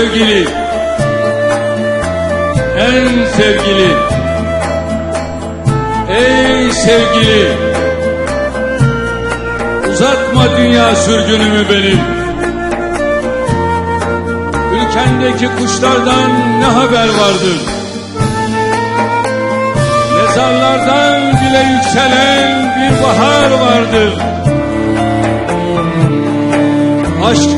sevgili, en sevgili, ey sevgili, uzatma dünya sürgünümü benim. Ülkendeki kuşlardan ne haber vardır? Mezarlardan bile yükselen bir bahar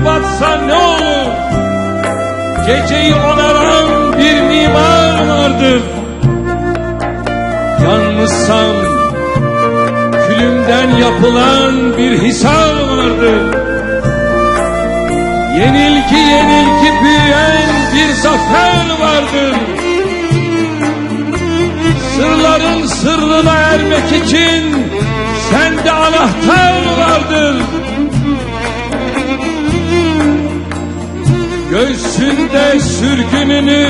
Gün batsa ne olur? Geceyi onaran bir mimar vardır. Yanmışsam külümden yapılan bir hisar vardır. Yenilgi yenilgi büyüyen bir zafer vardır. Sırların sırrına ermek için sende anahtar vardır. sürgününü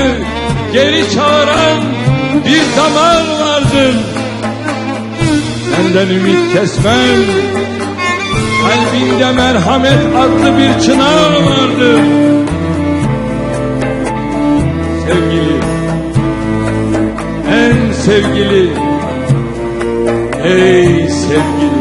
geri çağıran bir zaman vardır. Senden ümit kesmem, kalbinde merhamet adlı bir çınar vardır. Sevgili, en sevgili, ey sevgili.